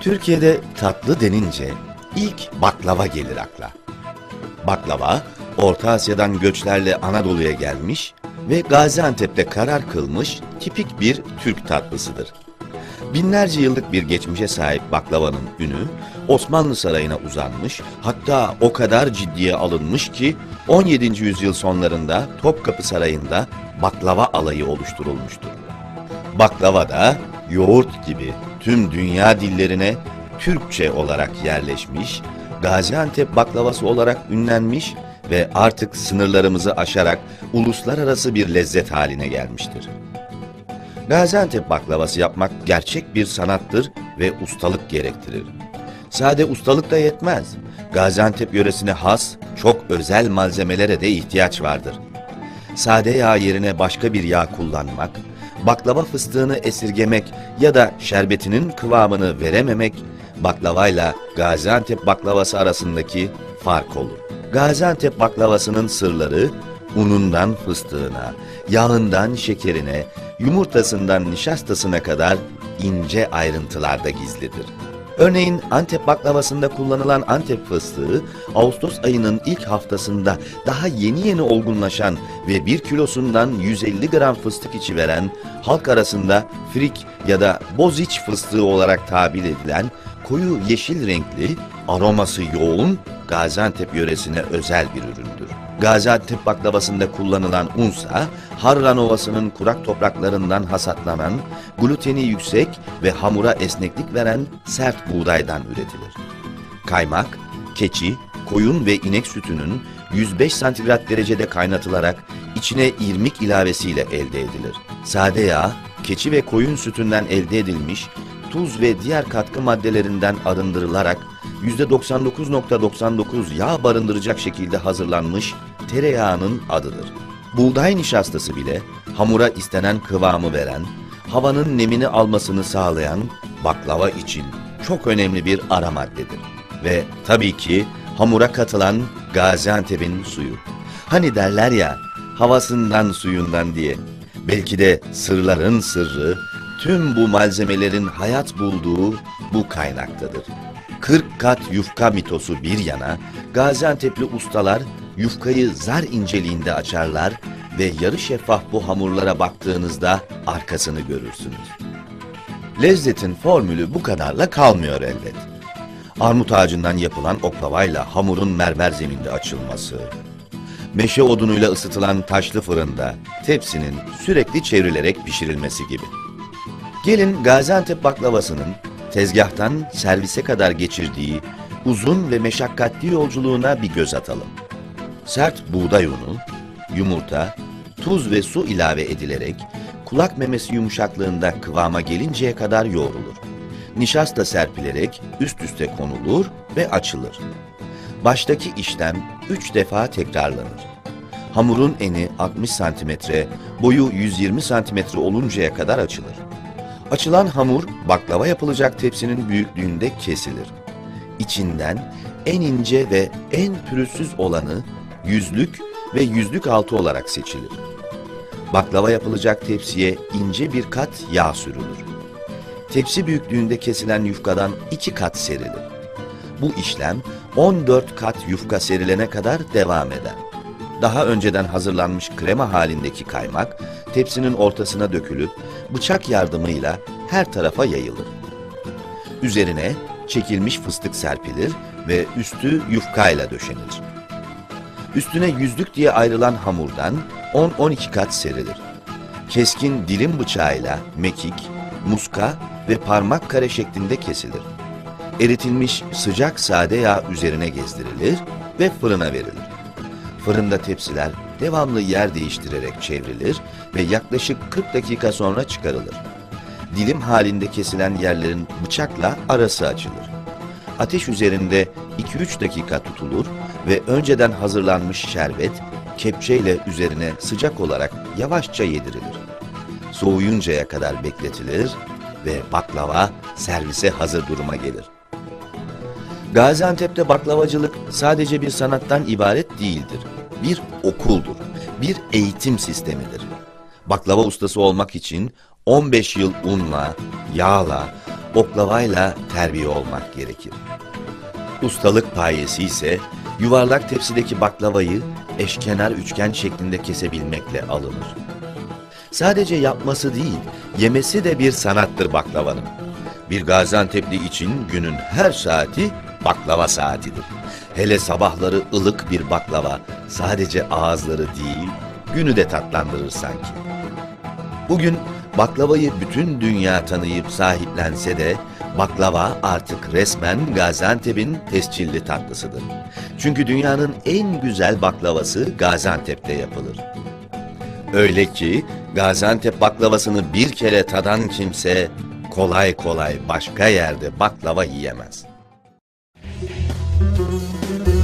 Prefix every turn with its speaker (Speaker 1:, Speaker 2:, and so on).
Speaker 1: Türkiye'de tatlı denince ilk baklava gelir akla. Baklava, Orta Asya'dan göçlerle Anadolu'ya gelmiş ve Gaziantep'te karar kılmış tipik bir Türk tatlısıdır. Binlerce yıllık bir geçmişe sahip baklavanın ünü Osmanlı Sarayı'na uzanmış, hatta o kadar ciddiye alınmış ki 17. yüzyıl sonlarında Topkapı Sarayı'nda baklava alayı oluşturulmuştur. Baklava da yoğurt gibi tüm dünya dillerine Türkçe olarak yerleşmiş, Gaziantep baklavası olarak ünlenmiş ve artık sınırlarımızı aşarak uluslararası bir lezzet haline gelmiştir. Gaziantep baklavası yapmak gerçek bir sanattır ve ustalık gerektirir. Sade ustalık da yetmez. Gaziantep yöresine has, çok özel malzemelere de ihtiyaç vardır. Sade yağ yerine başka bir yağ kullanmak, baklava fıstığını esirgemek ya da şerbetinin kıvamını verememek, baklavayla Gaziantep baklavası arasındaki fark olur. Gaziantep baklavasının sırları unundan fıstığına, yağından şekerine, yumurtasından nişastasına kadar ince ayrıntılarda gizlidir. Örneğin Antep baklavasında kullanılan Antep fıstığı, Ağustos ayının ilk haftasında daha yeni yeni olgunlaşan ve 1 kilosundan 150 gram fıstık içi veren, halk arasında frik ya da boziç fıstığı olarak tabir edilen koyu yeşil renkli, aroması yoğun Gaziantep yöresine özel bir üründür. Gaziantep baklavasında kullanılan unsa, Harran Ovası'nın kurak topraklarından hasatlanan, gluteni yüksek ve hamura esneklik veren sert buğdaydan üretilir. Kaymak, keçi, koyun ve inek sütünün 105 santigrat derecede kaynatılarak içine irmik ilavesiyle elde edilir. Sade yağ, keçi ve koyun sütünden elde edilmiş, tuz ve diğer katkı maddelerinden arındırılarak %99.99 yağ barındıracak şekilde hazırlanmış tereyağının adıdır. Buğday nişastası bile hamura istenen kıvamı veren, havanın nemini almasını sağlayan baklava için çok önemli bir ara maddedir. Ve tabii ki hamura katılan Gaziantep'in suyu. Hani derler ya havasından suyundan diye. Belki de sırların sırrı tüm bu malzemelerin hayat bulduğu bu kaynaktadır. 40 kat yufka mitosu bir yana, Gaziantep'li ustalar yufkayı zar inceliğinde açarlar ve yarı şeffaf bu hamurlara baktığınızda arkasını görürsünüz. Lezzetin formülü bu kadarla kalmıyor elbet. Armut ağacından yapılan oklavayla hamurun mermer zeminde açılması, meşe odunuyla ısıtılan taşlı fırında tepsinin sürekli çevrilerek pişirilmesi gibi. Gelin Gaziantep baklavasının tezgahtan servise kadar geçirdiği uzun ve meşakkatli yolculuğuna bir göz atalım. Sert buğday unu, yumurta, tuz ve su ilave edilerek kulak memesi yumuşaklığında kıvama gelinceye kadar yoğrulur. Nişasta serpilerek üst üste konulur ve açılır. Baştaki işlem 3 defa tekrarlanır. Hamurun eni 60 santimetre, boyu 120 santimetre oluncaya kadar açılır. Açılan hamur baklava yapılacak tepsinin büyüklüğünde kesilir. İçinden en ince ve en pürüzsüz olanı yüzlük ve yüzlük altı olarak seçilir. Baklava yapılacak tepsiye ince bir kat yağ sürülür. Tepsi büyüklüğünde kesilen yufkadan iki kat serilir. Bu işlem 14 kat yufka serilene kadar devam eder. Daha önceden hazırlanmış krema halindeki kaymak tepsinin ortasına dökülüp bıçak yardımıyla her tarafa yayılır. Üzerine çekilmiş fıstık serpilir ve üstü yufkayla döşenir. Üstüne yüzlük diye ayrılan hamurdan 10-12 kat serilir. Keskin dilim bıçağıyla mekik, muska ve parmak kare şeklinde kesilir. Eritilmiş sıcak sade yağ üzerine gezdirilir ve fırına verilir. Fırında tepsiler devamlı yer değiştirerek çevrilir ve yaklaşık 40 dakika sonra çıkarılır. Dilim halinde kesilen yerlerin bıçakla arası açılır. Ateş üzerinde 2-3 dakika tutulur ve önceden hazırlanmış şerbet kepçeyle üzerine sıcak olarak yavaşça yedirilir. Soğuyuncaya kadar bekletilir ve baklava servise hazır duruma gelir. Gaziantep'te baklavacılık sadece bir sanattan ibaret değildir. Bir okuldur, bir eğitim sistemidir. Baklava ustası olmak için 15 yıl unla, yağla, oklavayla terbiye olmak gerekir. Ustalık payesi ise yuvarlak tepsideki baklavayı eşkenar üçgen şeklinde kesebilmekle alınır. Sadece yapması değil, yemesi de bir sanattır baklavanın. Bir Gaziantep'li için günün her saati baklava saatidir. Hele sabahları ılık bir baklava sadece ağızları değil, günü de tatlandırır sanki. Bugün baklavayı bütün dünya tanıyıp sahiplense de baklava artık resmen Gaziantep'in tescilli tatlısıdır. Çünkü dünyanın en güzel baklavası Gaziantep'te yapılır. Öyle ki Gaziantep baklavasını bir kere tadan kimse kolay kolay başka yerde baklava yiyemez. Müzik